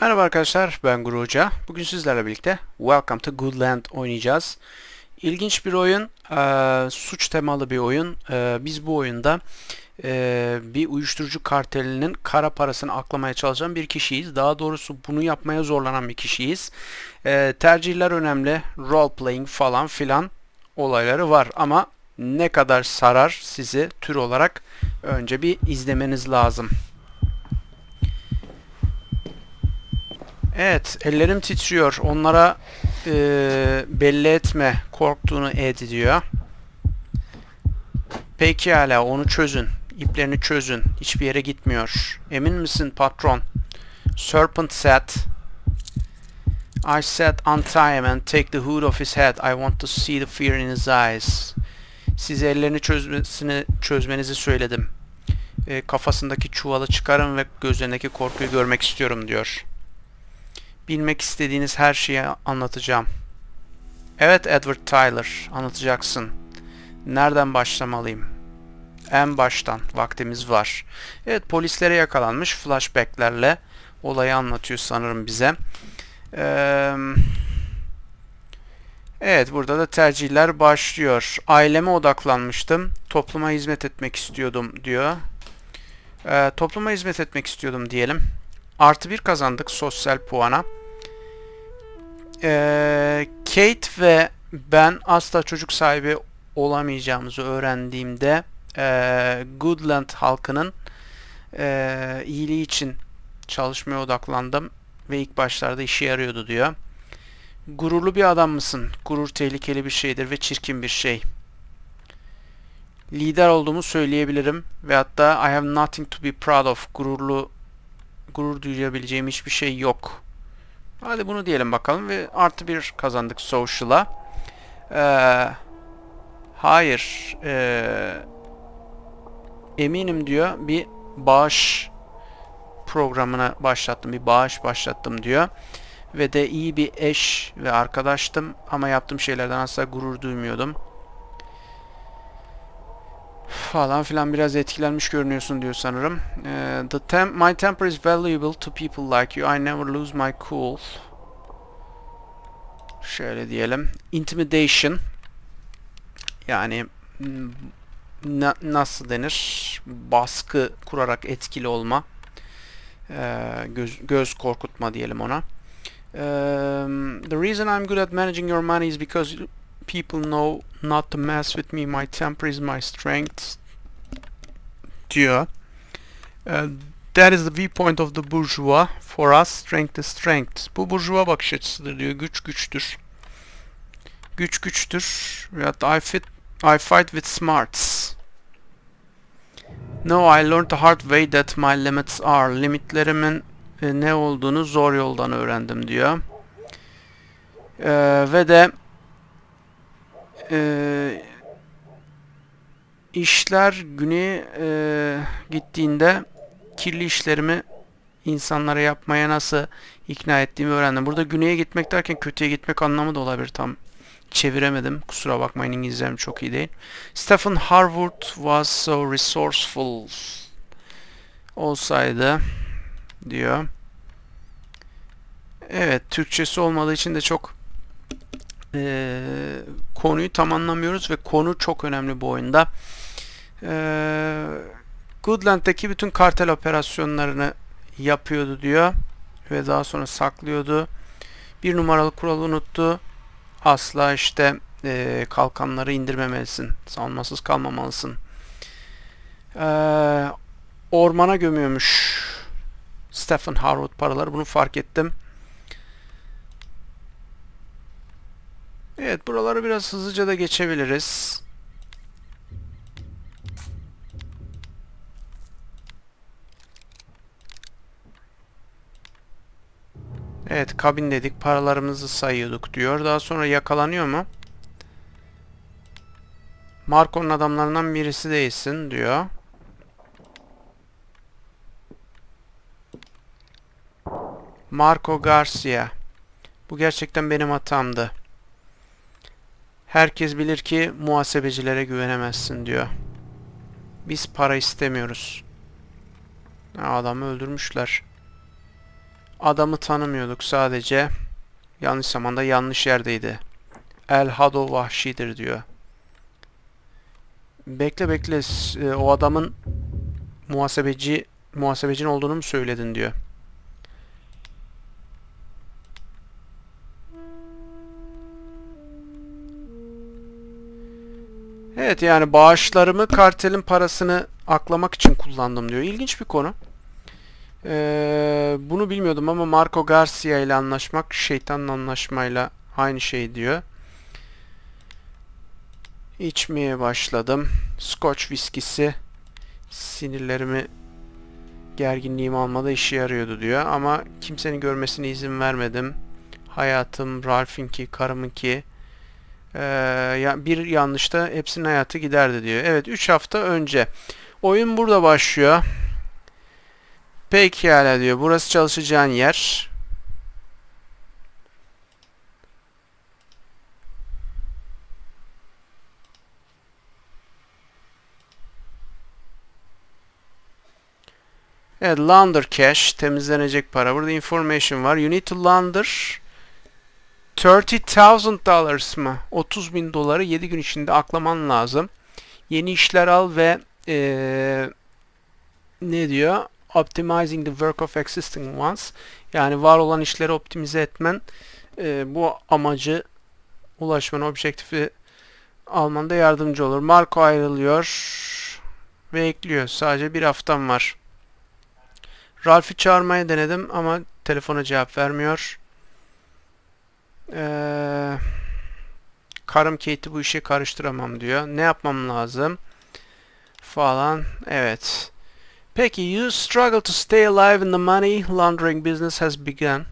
Merhaba arkadaşlar, ben Guru Hoca. Bugün sizlerle birlikte Welcome to Goodland oynayacağız. İlginç bir oyun, eee, suç temalı bir oyun. Eee, biz bu oyunda eee, bir uyuşturucu kartelinin kara parasını aklamaya çalışan bir kişiyiz. Daha doğrusu bunu yapmaya zorlanan bir kişiyiz. Eee, tercihler önemli, role playing falan filan olayları var ama ne kadar sarar sizi tür olarak önce bir izlemeniz lazım. Evet, ellerim titriyor. Onlara eee, belli etme, korktuğunu et diyor. Peki hala onu çözün. İplerini çözün. Hiçbir yere gitmiyor. Emin misin patron? Serpent said. I said untie him and take the hood off his head. I want to see the fear in his eyes. Size ellerini çözmesini çözmenizi söyledim. E, kafasındaki çuvalı çıkarın ve gözlerindeki korkuyu görmek istiyorum diyor. Bilmek istediğiniz her şeyi anlatacağım. Evet Edward Tyler, anlatacaksın. Nereden başlamalıyım? En baştan, vaktimiz var. Evet, polislere yakalanmış flashbacklerle olayı anlatıyor sanırım bize. Eee... Evet, burada da tercihler başlıyor. Aileme odaklanmıştım. Topluma hizmet etmek istiyordum diyor. Ee, topluma hizmet etmek istiyordum diyelim. Artı bir kazandık sosyal puana. Ee, Kate ve ben asla çocuk sahibi olamayacağımızı öğrendiğimde e, Goodland halkının e, iyiliği için çalışmaya odaklandım ve ilk başlarda işe yarıyordu diyor. Gururlu bir adam mısın? Gurur tehlikeli bir şeydir ve çirkin bir şey. Lider olduğumu söyleyebilirim ve hatta I have nothing to be proud of. Gururlu gurur duyabileceğim hiçbir şey yok. Hadi bunu diyelim bakalım ve artı bir kazandık social'a. Ee, hayır. Ee, eminim diyor bir bağış programına başlattım. Bir bağış başlattım diyor. Ve de iyi bir eş ve arkadaştım ama yaptığım şeylerden asla gurur duymuyordum. Falan filan biraz etkilenmiş görünüyorsun diyor sanırım. Ee, the tem my temper is valuable to people like you. I never lose my cool. Şöyle diyelim. Intimidation. Yani m, na- nasıl denir? Baskı kurarak etkili olma. Ee, göz, göz korkutma diyelim ona. Um, the reason I'm good at managing your money is because people know not to mess with me. My temper is my strength. Diyor. Uh, that is the viewpoint of the bourgeois. For us, strength is strength. Bu burjuva bakış açısıdır diyor. Güç güçtür. Güç güçtür. Ve hatta I, fit, I fight with smarts. No, I learned the hard way that my limits are. Limitlerimin e, ne olduğunu zor yoldan öğrendim diyor. Ee, ve de e, işler güneye e, gittiğinde kirli işlerimi insanlara yapmaya nasıl ikna ettiğimi öğrendim. Burada güneye gitmek derken kötüye gitmek anlamı da olabilir tam çeviremedim. Kusura bakmayın İngilizcem çok iyi değil. Stephen Harwood was so resourceful olsaydı diyor. Evet, Türkçesi olmadığı için de çok eee, konuyu tam anlamıyoruz ve konu çok önemli bu oyunda. Eee Goodland'daki bütün kartel operasyonlarını yapıyordu diyor ve daha sonra saklıyordu. Bir numaralı kuralı unuttu. Asla işte eee, kalkanları indirmemelisin. Savunmasız kalmamalısın. Eee, ormana gömüyormuş Stephen Harwood paraları. Bunu fark ettim. Evet buraları biraz hızlıca da geçebiliriz. Evet kabin dedik paralarımızı sayıyorduk diyor. Daha sonra yakalanıyor mu? Marco'nun adamlarından birisi değilsin diyor. Marco Garcia. Bu gerçekten benim hatamdı. Herkes bilir ki muhasebecilere güvenemezsin diyor. Biz para istemiyoruz. Adamı öldürmüşler. Adamı tanımıyorduk sadece. Yanlış zamanda yanlış yerdeydi. El Hado vahşidir diyor. Bekle bekle e, o adamın muhasebeci muhasebecin olduğunu mu söyledin diyor. Evet yani bağışlarımı kartelin parasını aklamak için kullandım diyor. İlginç bir konu. Ee, bunu bilmiyordum ama Marco Garcia ile anlaşmak şeytanla anlaşmayla aynı şey diyor. İçmeye başladım. Scotch viskisi sinirlerimi gerginliğimi almada işe yarıyordu diyor ama kimsenin görmesine izin vermedim. Hayatım, Ralph'inki, karımınki ee, bir yanlışta hepsinin hayatı giderdi diyor. Evet 3 hafta önce. Oyun burada başlıyor. Pekala diyor. Burası çalışacağın yer. Evet, launder cash, temizlenecek para. Burada information var. You need to launder 30,000 dollars mı? 30 bin doları 7 gün içinde aklaman lazım. Yeni işler al ve eee, ne diyor? Optimizing the work of existing ones. Yani var olan işleri optimize etmen eee, bu amacı ulaşman, objektifi almanda yardımcı olur. Marco ayrılıyor ve ekliyor. Sadece bir haftam var. Ralph'i çağırmaya denedim ama telefona cevap vermiyor. Ee, karım Kate'i bu işe karıştıramam diyor. Ne yapmam lazım? Falan. Evet. Peki, you struggle to stay alive in the money laundering business has begun.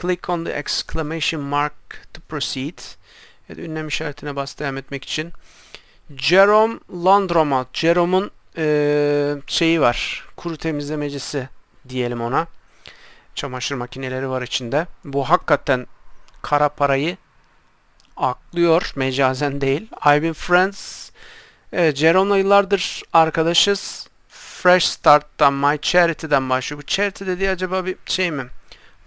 Click on the exclamation mark to proceed. Evet, ünlem işaretine bas devam etmek için. Jerome Laundromat. Jerome'un eee, şeyi var. Kuru temizlemecisi diyelim ona. Çamaşır makineleri var içinde. Bu hakikaten kara parayı aklıyor. Mecazen değil. I've been friends. Evet, Jerome'la yıllardır arkadaşız. Fresh Start'tan, My Charity'den başlıyor. Bu charity dediği acaba bir şey mi?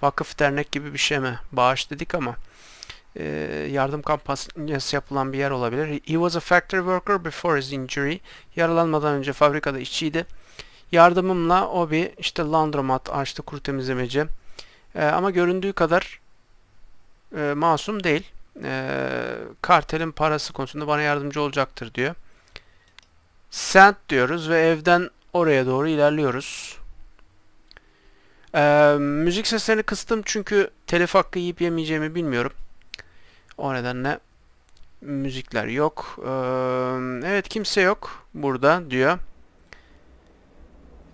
Vakıf dernek gibi bir şey mi? Bağış dedik ama e, yardım kampanyası yapılan bir yer olabilir. He was a factory worker before his injury. Yaralanmadan önce fabrikada işçiydi. Yardımımla o bir işte laundromat açtı, kuru temizlemeci. E, ama göründüğü kadar e, masum değil. E, kartelin parası konusunda bana yardımcı olacaktır diyor. Sent diyoruz ve evden oraya doğru ilerliyoruz. E, müzik seslerini kıstım çünkü telif hakkı yiyip yemeyeceğimi bilmiyorum. O nedenle müzikler yok. E, evet kimse yok burada diyor.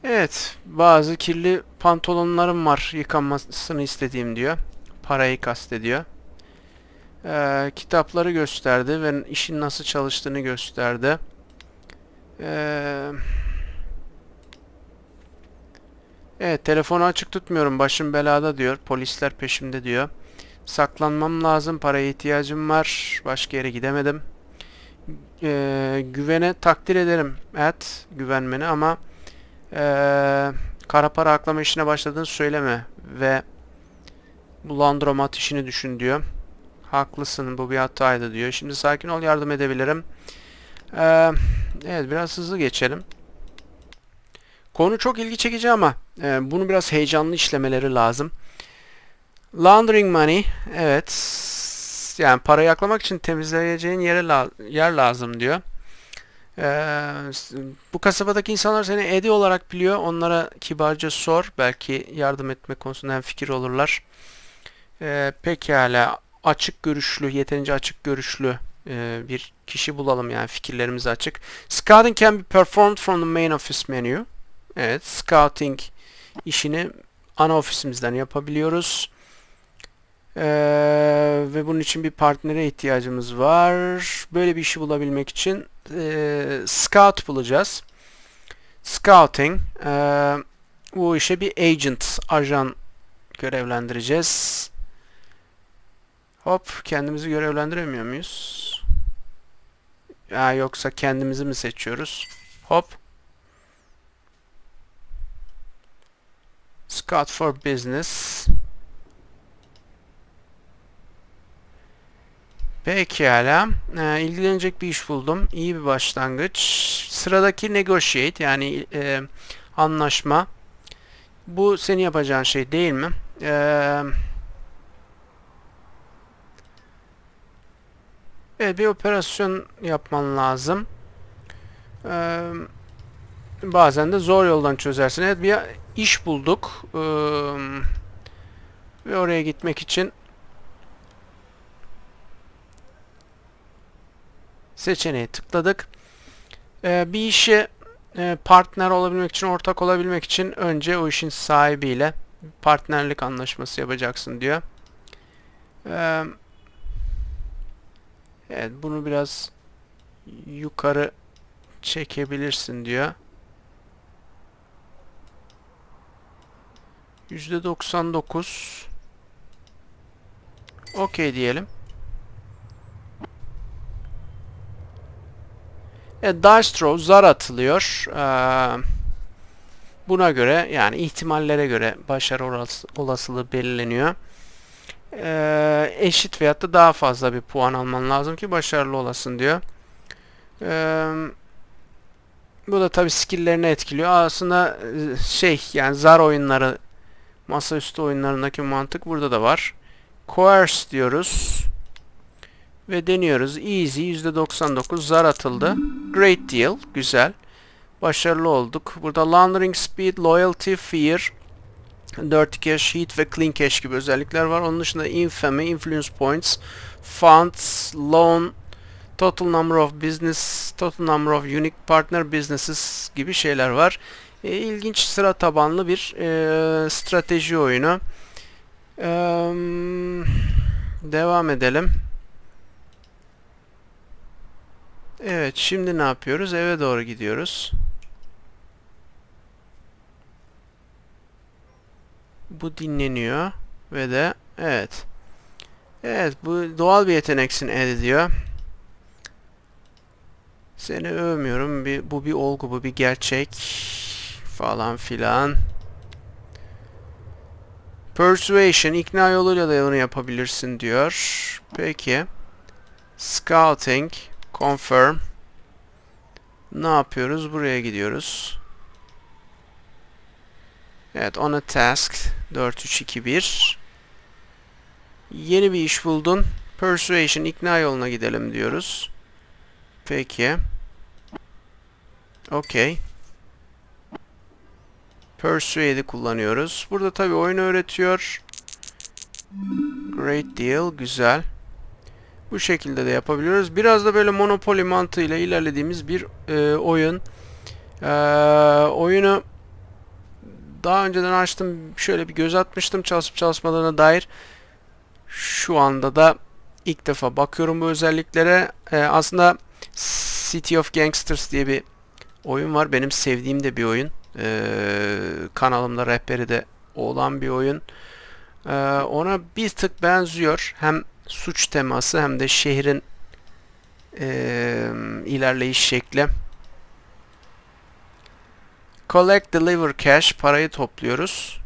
Evet bazı kirli pantolonlarım var yıkanmasını istediğim diyor. Parayı kastediyor. Ee, kitapları gösterdi ve işin nasıl çalıştığını gösterdi. Ee, evet telefonu açık tutmuyorum başım belada diyor. Polisler peşimde diyor. Saklanmam lazım paraya ihtiyacım var. Başka yere gidemedim. Ee, güvene takdir ederim et güvenmeni ama ee, kara para aklama işine başladığını söyleme ve bu landromat işini düşün diyor. Haklısın bu bir hataydı diyor. Şimdi sakin ol yardım edebilirim. Ee, evet biraz hızlı geçelim. Konu çok ilgi çekici ama e, bunu biraz heyecanlı işlemeleri lazım. Laundering money. Evet. Yani parayı aklamak için temizleyeceğin yere la yer lazım diyor. Ee, bu kasabadaki insanlar seni Eddie olarak biliyor. Onlara kibarca sor. Belki yardım etme konusunda hem fikir olurlar. Ee, pekala açık görüşlü, yeterince açık görüşlü e, bir kişi bulalım yani fikirlerimiz açık. Scouting can be performed from the main office menu. Evet, scouting işini ana ofisimizden yapabiliyoruz. Ee, ve bunun için bir partnere ihtiyacımız var. Böyle bir işi bulabilmek için e, scout bulacağız. Scouting e, bu işe bir agent, ajan görevlendireceğiz. Hop kendimizi görevlendiremiyor muyuz? Ya yoksa kendimizi mi seçiyoruz? Hop. Scout for Business. Pekala. Ee, ilgilenecek bir iş buldum. İyi bir başlangıç. Sıradaki negotiate yani e, anlaşma. Bu senin yapacağın şey değil mi? Eee Evet bir operasyon yapman lazım. Ee, bazen de zor yoldan çözersin. Evet bir iş bulduk. Ee, ve oraya gitmek için seçeneği tıkladık. Ee, bir işe partner olabilmek için, ortak olabilmek için önce o işin sahibiyle partnerlik anlaşması yapacaksın diyor. Ee, Evet bunu biraz yukarı çekebilirsin diyor. %99 Okey diyelim. Evet, dice throw zar atılıyor. Ee, buna göre yani ihtimallere göre başarı olasılığı belirleniyor e, eşit veyahut da daha fazla bir puan alman lazım ki başarılı olasın diyor. E, bu da tabi skill'lerini etkiliyor. Aslında şey yani zar oyunları masaüstü oyunlarındaki mantık burada da var. Coerce diyoruz. Ve deniyoruz. Easy %99 zar atıldı. Great deal. Güzel. Başarılı olduk. Burada laundering speed, loyalty, fear, Dirty Cache, Heat ve Clean Cache gibi özellikler var. Onun dışında Infamy, Influence Points, Funds, Loan, Total Number of Business, Total Number of Unique Partner Businesses gibi şeyler var. E, ilginç sıra tabanlı bir e, strateji oyunu. E, devam edelim. Evet şimdi ne yapıyoruz? Eve doğru gidiyoruz. Bu dinleniyor. Ve de evet. Evet bu doğal bir yeteneksin Ed diyor. Seni övmüyorum. Bir, bu bir olgu, bu bir gerçek. Falan filan. Persuasion, ikna yoluyla da onu yapabilirsin diyor. Peki. Scouting, confirm. Ne yapıyoruz? Buraya gidiyoruz. Evet, on a task. 4321. Yeni bir iş buldun. Persuasion, ikna yoluna gidelim diyoruz. Peki. Okay. Persuade'i kullanıyoruz. Burada tabii oyun öğretiyor. Great deal. Güzel. Bu şekilde de yapabiliyoruz. Biraz da böyle Monopoly mantığıyla ilerlediğimiz bir e, oyun. E, oyunu daha önceden açtım. Şöyle bir göz atmıştım çalışıp çalışmadığına dair. Şu anda da ilk defa bakıyorum bu özelliklere. Ee, aslında City of Gangsters diye bir oyun var. Benim sevdiğim de bir oyun. Ee, kanalımda rehberi de olan bir oyun. Ee, ona bir tık benziyor. Hem suç teması hem de şehrin e, ilerleyiş şekli. Collect, deliver cash. Parayı topluyoruz.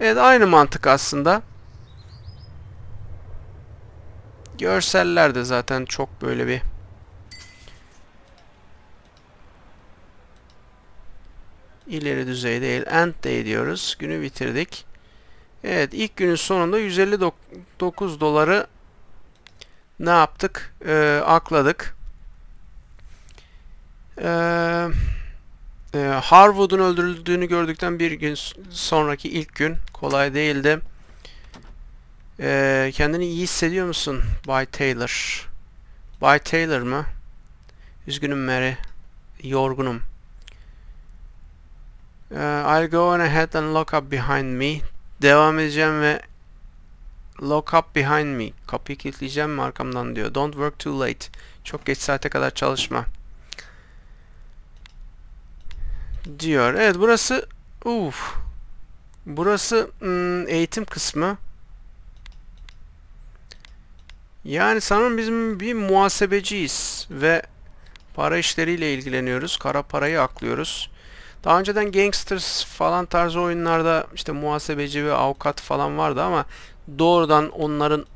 Evet aynı mantık aslında. Görseller de zaten çok böyle bir ileri düzey değil. End day diyoruz. Günü bitirdik. Evet ilk günün sonunda 159 doları ne yaptık? Ee, akladık. Eee e, Harwood'un öldürüldüğünü gördükten bir gün sonraki ilk gün kolay değildi. E, kendini iyi hissediyor musun Bay Taylor? Bay Taylor mı? Üzgünüm Mary. Yorgunum. Uh, I'll go on ahead and lock up behind me. Devam edeceğim ve lock up behind me. Kapıyı kilitleyeceğim mi arkamdan diyor. Don't work too late. Çok geç saate kadar çalışma. Diyor. Evet burası uf. Burası hmm, eğitim kısmı. Yani sanırım bizim bir muhasebeciyiz ve para işleriyle ilgileniyoruz. Kara parayı aklıyoruz. Daha önceden Gangsters falan tarzı oyunlarda işte muhasebeci ve avukat falan vardı ama doğrudan onların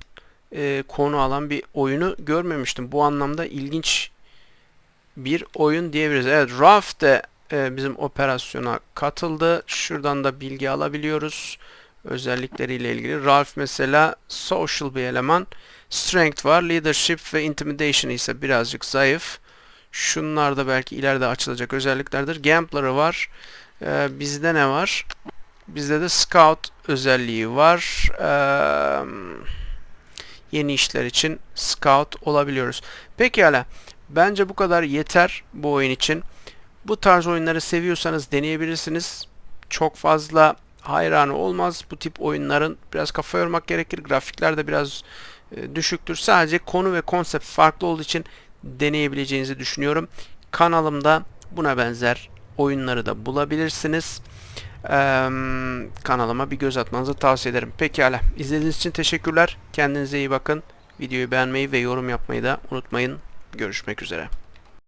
e, konu alan bir oyunu görmemiştim. Bu anlamda ilginç bir oyun diyebiliriz. Evet, Ralph de e, bizim operasyona katıldı. Şuradan da bilgi alabiliyoruz. Özellikleriyle ilgili. Ralph mesela social bir eleman. Strength var. Leadership ve Intimidation ise birazcık zayıf. Şunlar da belki ileride açılacak özelliklerdir. Gambler'ı var. Ee, bizde ne var? Bizde de Scout özelliği var. Ee, yeni işler için Scout olabiliyoruz. Pekala. Bence bu kadar yeter bu oyun için. Bu tarz oyunları seviyorsanız deneyebilirsiniz. Çok fazla hayranı olmaz. Bu tip oyunların biraz kafa yormak gerekir. Grafikler de biraz e, düşüktür. Sadece konu ve konsept farklı olduğu için deneyebileceğinizi düşünüyorum. Kanalımda buna benzer oyunları da bulabilirsiniz. Ee, kanalıma bir göz atmanızı tavsiye ederim. Pekala. İzlediğiniz için teşekkürler. Kendinize iyi bakın. Videoyu beğenmeyi ve yorum yapmayı da unutmayın. Görüşmek üzere.